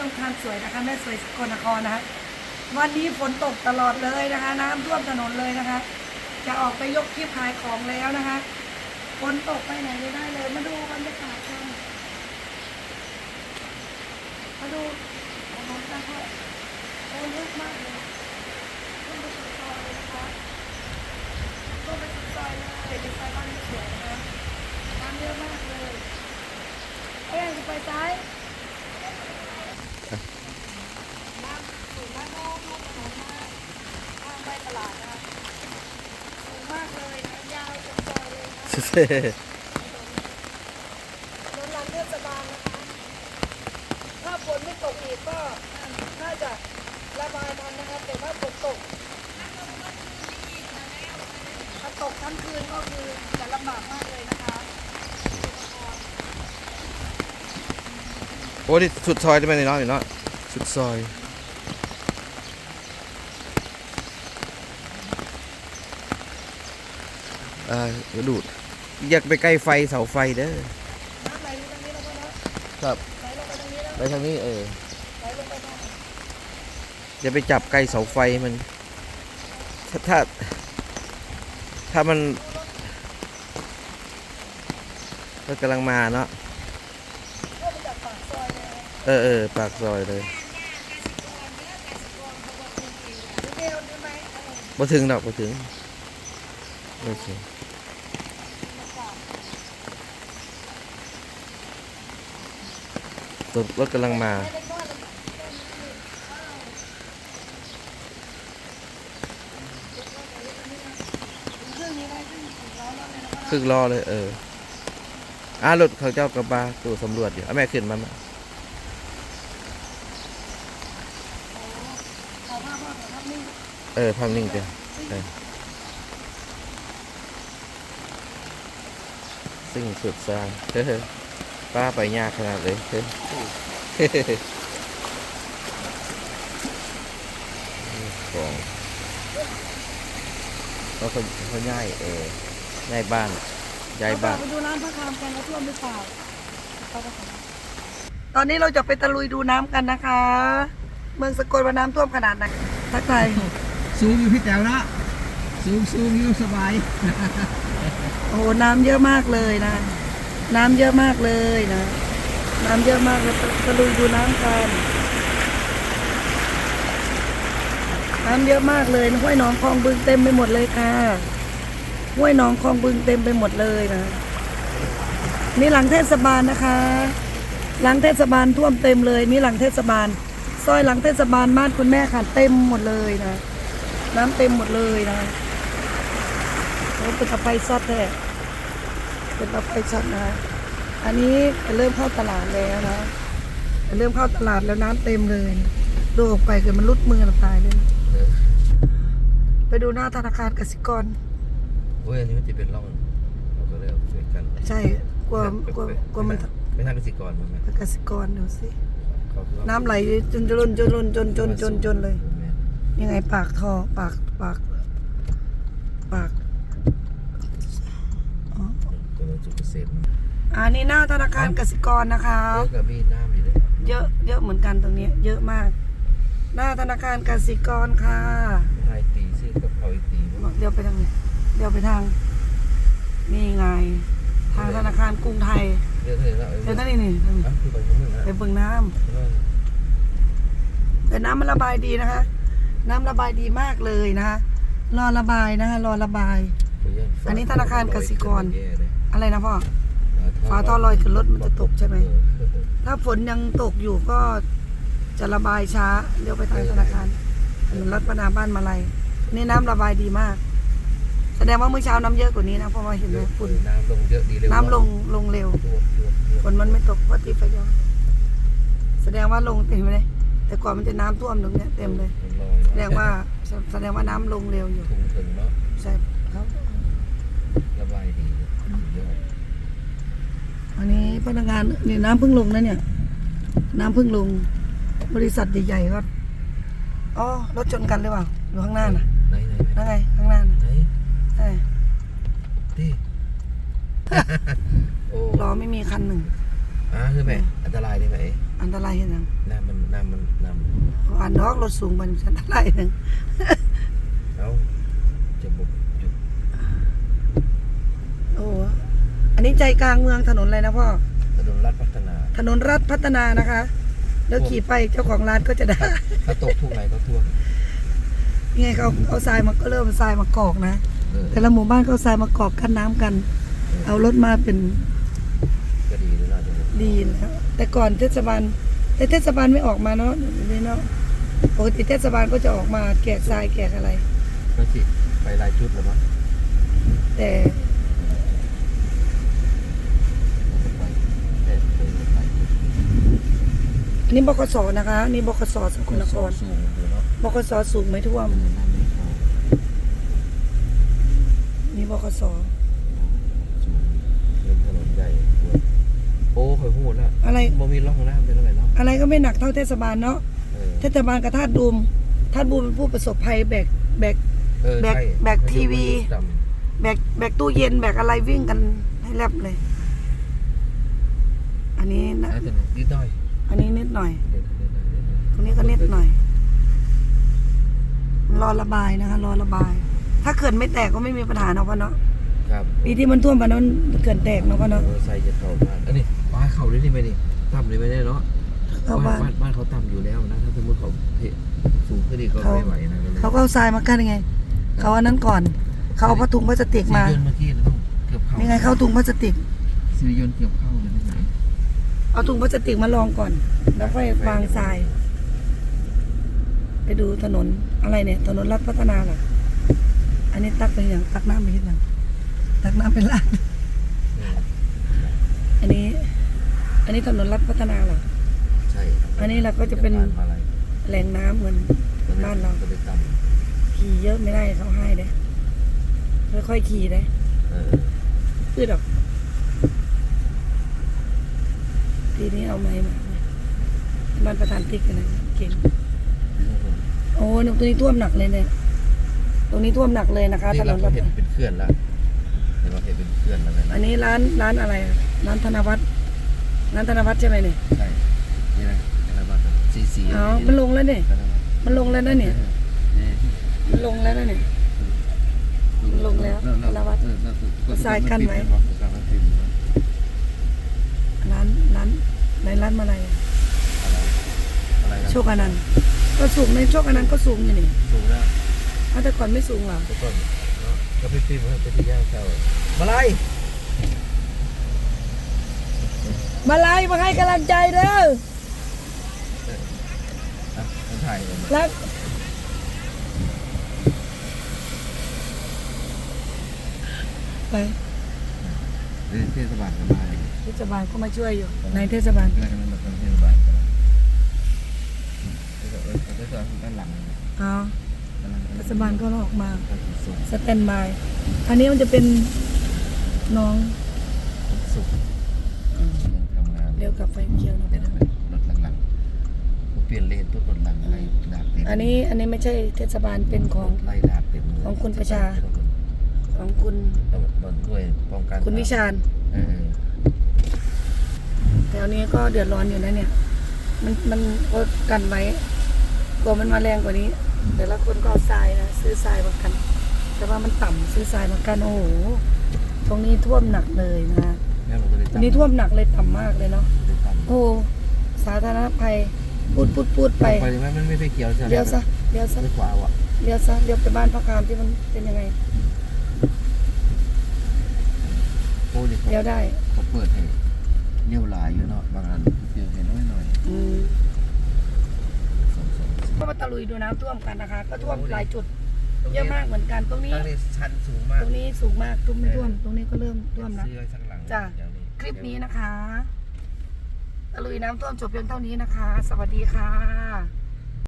มืองคานสวยนะคะแม่สวยสกลนครนะคะ วันนี้ฝนตกตลอดเลยนะคะ น้ำท่วมถนนเลยนะคะ จะออกไปยกคลิปขายของแล้วนะคะฝนตกไปไหนไม่ได้เลย มาดูบรรยากาศกันมาดูถนนกันเถอะโอ้เยอะมากเลยขึ้นไปสุดซอยเลยนะคะขึ้นไปสุดซอยเลยเป็นซอยบ้านไม่สวยนะคะน้ำเยอะมากเลยเอ้ยจะไปซ้าย น้ำสูงมากน้องลูกถนนมาทางไปต ลาดนะคะสูงมากเลยนะยาวจนซอยเลยนะถนนหลังเทศบาลนะคะ ถ้าฝนไม่ตกอีกก็น่าจะระบายทันนะคะแต่ถ้าฝนตกถ้าตกทั้งคืนก็คือจะลำบากมากเลยนะคะโอ้นี่สุดซอยได้ไหมนี่เนาะนี่เนาะสุดซอย เออกระดูดอยากไปใกล้ไฟเสาไฟเด้อครับไปทางนี้เอออย่าไปจับใกล้เสาไฟมันถ้าถ้าถ้ามันมันกำลังมาเนาะเออเออปากซอยเลยมาถึงดอกมาถึงโอเค รถกำลังมาครึ่งล้อเลยเอออ่ารถเขาเจ้ากระบะตัวสำรวจอยู่เอาแม่ขึ้นมามาเออภาพนิ่งเดียวสิ่งสุดสร้างเฮ้ ป้าไปยากขนาดเลยเฮ้ยของเขาเขาเขาย่ายเออย่ายบ้านย้ายบ้าน ไปดูน้ำพระคามกันแล้วท่วมหรือเปล่าตอนนี้เราจะไปตะลุยดูน้ำกันนะคะ เมืองสกลว่าน้ำท่วมขนาดไหนทักทายสูงอยู่พี่แต๋วนะสูงสูงอยู่สบายโอ้โหน้ำเยอะมากเลยนะ น้ำเยอะมากเลยนะ น้ำเยอะมากเลยตะลุยดูน้ำกัน น้ำเยอะมากเลยห้วยหนองคลองบึงเต็มไปหมดเลยค่ะห้วยหนองคลองบึงเต็มไปหมดเลยนะนี่หลังเทศบาลนะคะ หลังเทศบาลท่วมเต็มเลย นี่หลังเทศบาลซอยหลังเทศบาลบ้านคุณแม่ค่ะเต็มหมดเลยนะ น้ำเต็มหมดเลยนะโอ้เป็นตะไฟซัดแท้ เป็นตะไฟซัดนะอันนี้เริ่มเข้าตลาดแล้วนะเริ่มเข้าตลาดแล้วน้ำเต็มเลยดูออกไปเกิดมันรุดมือเราตายเลยนะไปดูหน้าธนาคารกสิกรโอ้ยอันนี้มันจะเป็นร่องเราก็เลยเอาช่วยกัน ใช่กลัวกลัวกลัวมันไม่ทางกสิกรมันไหมกสิกรดูสิเขาคือว่าน้ำไหลจนจนจนจนจนจนจนจนเลย ยังไงปากท่อปากปาก ปากอ๋อ ตัวเราจุดเกษตรมันอันนี้หน้าธนาคารกสิกรนะคะ เยอะกับมีน้ำอยู่เลยเยอะเยอะเหมือนกันตรงนี้ เยอะมาก หน้าธนาคารกสิกรค่ะไทยตีซื้อกับเขาอีกตีเดี๋ยวไปทางนี้เดี๋ยวไปทาง นี่ไง ทางธนาคารกรุงไทยเยอะเลยแล้วเออเดี๋ยวท่านนี่นี่ทางนี้อะคือไปข้างนึงนะไปเบิ่งน้ำแต่น้ำมันระบายดีนะคะ น้ำระบายดีมากเลยนะคะรอระบายนะคะรอระบาย อันนี้ธนาคารกสิกร อะไรนะพ่อฝาท่อลอยขึ้นรถมันจะตกใช่ไหม ถ้าฝนยังตกอยู่ก็จะระบายช้าเดี๋ยวไปทางธนาคารถนนรัตนาบ้านมาลัยนี่น้ำระบายดีมาก แสดงว่าเมื่อเช้าน้ำเยอะกว่านี้นะเพราะว่าเห็นไหมฝุ่นน้ำลงเยอะดีเร็วน้ำลงลงเร็วตัวตัวตัวฝนมันไม่ตกเพราะติดไฟย้อนแสดงว่าลงเต็มเลยแต่ก่อนมันจะน้ำท่วมตรงเนี้ยเต็มเลยมันลอยแสดงว่าแสดงว่าน้ำลงเร็วอยู่ทุ่งถึงเนาะใช่ครับระบายดีเยอะ อันนี้พนักงานนี่น้ำเพิ่งลงนะเนี่ย น้ำเพิ่งลง บริษัทใหญ่ๆก็อ๋อรถชนกันหรือเปล่าอยู่ข้างหน้าน่ะไหนไหนนั่นไงข้างหน้าน่ะไหนใช่ดิโอ้ล้อไม่มีคันหนึ่งอ่าคือแม่อันตรายได้ไหมอันตรายเห็นยังน้ำมันน้ำมันน้อันดอกรถสูงมันอันตรายหนึ่งำเอาจะบุกจุด โอ้อั นนี้ใจกลางเมืองถนนอะไรนะพ่อ ถนนรัฐพัฒนา ถนนรัฐพัฒนานะคะ แล้วขี่ไปเจ้าของร้านก็จะได้ถ้าตกทุกไหนก็ท่วมนี่ไงเขาเอาทรายมาก็เริ่มทรายมากรอกนะเออแต่ละหมู่บ้านก็เอาทรายมากรอกกันน้ำกัน เอารถมาเป็นก็ดีเลยนะจะบุกดีแล้วแต่ก่อนเทศบาลแต่เทศบาลไม่ออกมาเนาะนี่เนาะปกติเทศบาลก็จะออกมาแกะทรายแกะอะไรก็สิไปหลายจุดแล้วมั้งแต่ ไปแต่เคยไปหลายจุด อั นนี้บกสนะคะอันนี่บกสสกลนครสูงอยู่เนาะบกสสูงไม่ท่วมน้ำไม่เข้านี่บกสสูงเป็นถนนใหญ่ด้วยโอ้เคยพูดแล้วอะไร บ่มีร่องน้ำเป็นอะไรเนาะอะไรก็ไม่หนักเท่าเทศบาลเนาะเออเทศบาลกับท่าตุบูมท่าตุบูมเป็นผู้ประสบภัยแบกแบก เออแบกใช่แบกทีวีจแบกแบกตู้เย็นแบกอะไรวิ่งกันให้แลบเลย อันนี้ำนะอะแต่นิดหน่อย อันนี้นิดหน่อยเดี๋ยวนิดหน่อยนิดหน่อย ตรงนี้ก็นิดหน่อย รอระบายนะคะ รอระบาย ถ้าเขื่อนไม่แตกก็ไม่มีปัญหาเนาะพ่อเนาะครับปีที่มันท่วมมานั้นเขื่อนแตกเนาะพ่อเนาะเออใส่จะเข้าบ้านอันนี้บ้านเขาได้นี่ไหมนี่ต่ำเลยไหมเนี่ยเนาะเข้าบ้าน บ้านบ้านเขาต่ำอยู่แล้วนะ ถ้าสมมติเขาเทสูงขึ้นอีกก็เขาไม่ไหวนะเขาก็เอาทรายมากั้นยังไง เขาอันนั้นก่อน เขาเอาผ้าถุงพลาสติกมาซียนเมื่อกี้เราต้องเกือบเข้านี่ไงเข้าถุงพลาสติกซียนเกือบเข้าเลยไม่ไหน เอาถุงพลาสติกมาลองก่อน แล้วค่อยวางทราย ไปดูถนนอะไรเนี่ย ถนนรัฐพัฒนาเหรออันนี้ตักเป็นอย่างตักน้ำไปที่หลังตักน้ำเป็นลาดเอออันนี้ อันนี้ถนนรัฐพัฒนาเหรอใช่อันนี้เราก็จะเป็นมาอะไรแหล่งน้ำเหมือนบ้านเราก็ไปต่ขี่เยอะไม่ได้เขาให้เด้ค่อยๆขี่เด้ำเออพืดออก ทีนี้เอาไม้มาบ้านประธานติ๊กกันนะเก่งโอ้เนี่ยตรงนี้ท่วมหนักเลยเนี่ย ตรงนี้ท่วมหนักเลยนะคะนี่ถนเรานก็รัฐเห็นเป็นเขื่อนแล้วเห็นเราเห็นเป็นเขื่อนแล้วนะอันนี้ร้านร้านอะไรอะร้านธนวัฒน์ร้านธนวัฒน์ใช่ไหมเนี่ยใช่นี่นะอะไรบ้างสีสีอ๋อมันลงแล้วเนี่ยธนวัฒน์มันลงแล้วนะเนี่ยนี่มันลงแล้วนะเนี่ยลงแล้วธนวัฒน์เออแล้วทรายกั้นไว้ทรายกั้นไว้ ร้านร้าน ในร้านมาอะไรอะอะไรอะไรนะโชคอนันต์ก็สูงในโชคอนันต์ก็สูงอยู่นี่สูงแล้วอ้าวแต่ก่อนไม่สูงเหรอทุกคนเนาะก็พี่พี่มันเป็นที่ย่างเจ้ามาไล่มาไล่มาให้กำลังใจเด้ออะมาถ่ายกันรักไปเรื่องเทศบาลกันมาเท ศบาลก็มาช่วยอยู่ในเทศบาลเรื่องนั้นเป็นเทศบาลกันเออเออเทศบาลด้านหลังอ๋อด้านหลังเทศบาลก็ออกมาสุขสแตนบายอันนี้มันจะเป็นน้องสุขยังทำงานเลี้ยวกลับไฟเขียวนะเดี๋ยวนะรถหลังๆเปลี่ยนเลนปุ๊บรถหลังไล่ดาบเต็มอันนี้อันนี้ไม่ใช่เทศบาลเป็นของไล่ดาบเต็มของคุณประชาของคุณต้องต้องด้วยป้องกันคุณวิชาญ แถวนี้ก็เดือดร้อนอยู่นะเนี่ย มันมันก็กันไว้กลัวมันมาแรงกว่านี้ แต่ละคนก็เอาทรายนะซื้อทรายมากัน แต่ว่ามันต่ำซื้อทรายมากันโอ้โหตรงนี้ท่วมหนักเลยนะแม่ผมก็เลยตรงนี้ท่วมหนักเลยต่ำมากเลยเนาะเลยต่ำโอ้สาธารณภัยพูดพูดพูดไปไปเลยไหมมันไม่ไปเกี่ยวใช่ไหมเลี้ยวซะเลี้ยวซะไม่ขวาว่ะเลี้ยวซะเลี้ยวไปบ้านพระคามที่มันเป็นยังไงโอ้นี่เขาเลี้ยวได้เขาเปิดให้ เลี้ยวหลายอยู่เนาะบางอันเดี๋ยวเห็นน้อยหน่อยอืมสองสองก็มาตะลุยดูน้ำท่วมกันนะคะ ก็ท่วมหลายจุดเยอะมากเหมือนกันตรงนี้ทางนี้ชันสูงมากตรงนี้สูงมากทุ่มไม่ท่วมตรงนี้ก็เริ่มท่วมแล้ว ซื้อไว้ข้างหลังจ้ะ อย่างนี้ คลิปนี้นะคะตะลุยน้ำท่วมจบเพียงเท่านี้นะคะ สวัสดีค่ะ